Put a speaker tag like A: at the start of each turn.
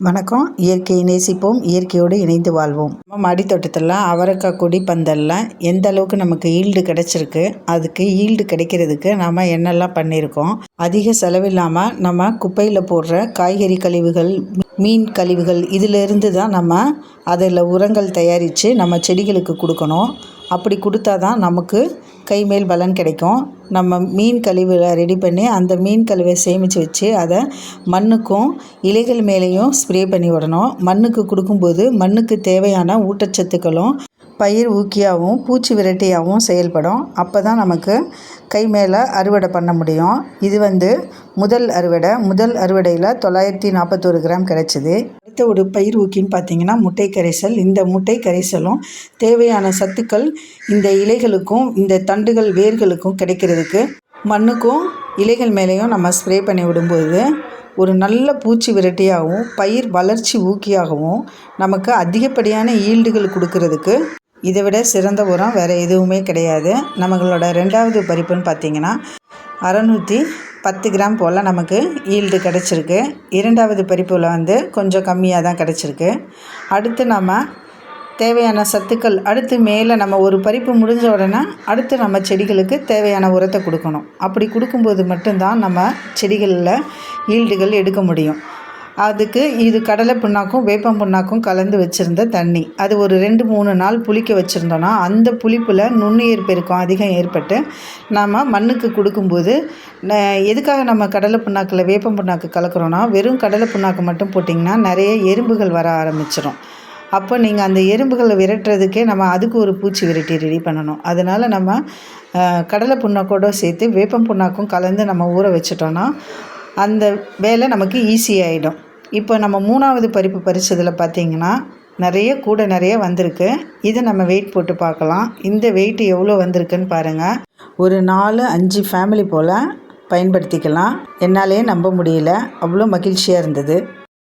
A: வணக்கம். இயற்கையை நேசிப்போம் இயற்கையோடு இணைந்து வாழ்வோம். நம்ம மாடித்தோட்டத்தில் அவரைக்காய் கொடி பந்தலில் எந்த அளவுக்கு நமக்கு ஈல்டு கிடச்சிருக்கு அதுக்கு ஈல்டு கிடைக்கிறதுக்கு நாம் என்னெல்லாம் பண்ணியிருக்கோம் அதிக செலவில்லாமல் நம்ம குப்பையில் போடுற காய்கறி கழிவுகள் மீன் கழிவுகள் இதிலிருந்து தான் நம்ம அதில் உரங்கள் தயாரித்து நம்ம செடிகளுக்கு கொடுக்கணும். அப்படி கொடுத்தா தான் நமக்கு கை மேல் பலன் கிடைக்கும். நம்ம மீன் கழிவுகளை ரெடி பண்ணி அந்த மீன் கழிவை சேமித்து வச்சு அதை மண்ணுக்கும் இலைகள் மேலேயும் ஸ்ப்ரே பண்ணி விடணும். மண்ணுக்கு கொடுக்கும்போது மண்ணுக்கு தேவையான ஊட்டச்சத்துக்களும் பயிர் ஊக்கியாகவும் பூச்சி விரட்டியாகவும் செயல்படும். அப்போ தான் நமக்கு கை மேலே அறுவடை பண்ண முடியும். இது வந்து முதல் அறுவடை. முதல் அறுவடையில் தொள்ளாயிரத்தி நாற்பத்தோரு கிராம் கிடச்சிது. அடுத்த ஒரு பயிர் ஊக்கின்னு பார்த்தீங்கன்னா முட்டை கரைசல் இந்த முட்டை கரைசலும் தேவையான சத்துக்கள் இந்த இலைகளுக்கும் இந்த தண்டுகள் வேர்களுக்கும் கிடைக்கிறதுக்கு மண்ணுக்கும் இலைகள் மேலேயும் நம்ம ஸ்ப்ரே பண்ணி விடும்போது ஒரு நல்ல பூச்சி விரட்டியாகவும் பயிர் வளர்ச்சி ஊக்கியாகவும் நமக்கு அதிகப்படியான ஈல்டுகள் கொடுக்கறதுக்கு இதை விட சிறந்த உரம் வேறு எதுவுமே கிடையாது. நம்மளோட ரெண்டாவது பறிப்புன்னு பார்த்திங்கன்னா அறநூற்றி பத்து கிராம் போல் நமக்கு ஈல்டு கிடச்சிருக்கு. இரண்டாவது பறிப்பில் வந்து கொஞ்சம் கம்மியாக தான் கிடச்சிருக்கு. அடுத்து நம்ம தேவையான சத்துக்கள் அடுத்து மேலே நம்ம ஒரு பறிப்பு முடிஞ்ச உடனே அடுத்து நம்ம செடிகளுக்கு தேவையான உரத்தை கொடுக்கணும். அப்படி கொடுக்கும்போது மட்டும்தான் நம்ம செடிகளில் ஈல்டுகள் எடுக்க முடியும். அதுக்கு இது கடலை புண்ணாக்கும் வேப்பம் புண்ணாக்கும் கலந்து வச்சுருந்த தண்ணி. அது ஒரு ரெண்டு மூணு நாள் புளிக்க வச்சுருந்தோன்னா அந்த புளிப்பில் நுண்ணுயிர் பெருக்கம் அதிகம் ஏற்பட்டு நாம் மண்ணுக்கு கொடுக்கும்போது எதுக்காக நம்ம கடலை புண்ணாக்கில் வேப்பம் புண்ணாக்கு கலக்கிறோன்னா வெறும் கடலை புண்ணாக்கு மட்டும் போட்டிங்கன்னா நிறைய எறும்புகள் வர ஆரம்பிச்சிடும் அப்போ நீங்கள் அந்த எறும்புகளை விரட்டுறதுக்கே நம்ம அதுக்கு ஒரு பூச்சி விரட்டி ரெடி பண்ணணும். அதனால் நம்ம கடலை புண்ணாக்கோட சேர்த்து வேப்பம் புண்ணாக்கும் கலந்து நம்ம ஊற வச்சிட்டோன்னா அந்த வேலை நமக்கு ஈஸியாகிடும் இப்போ நம்ம மூணாவது பறிப்பு பறித்ததில் பார்த்திங்கன்னா நிறைய கூட நிறைய வந்திருக்கு. இதை நம்ம வெயிட் போட்டு பார்க்கலாம். இந்த வெயிட் எவ்வளோ வந்திருக்குன்னு பாருங்கள் ஒரு நாலு அஞ்சு ஃபேமிலி போல் பயன்படுத்திக்கலாம். என்னாலே நம்ப முடியல. அவ்வளோ மகிழ்ச்சியாக இருந்தது.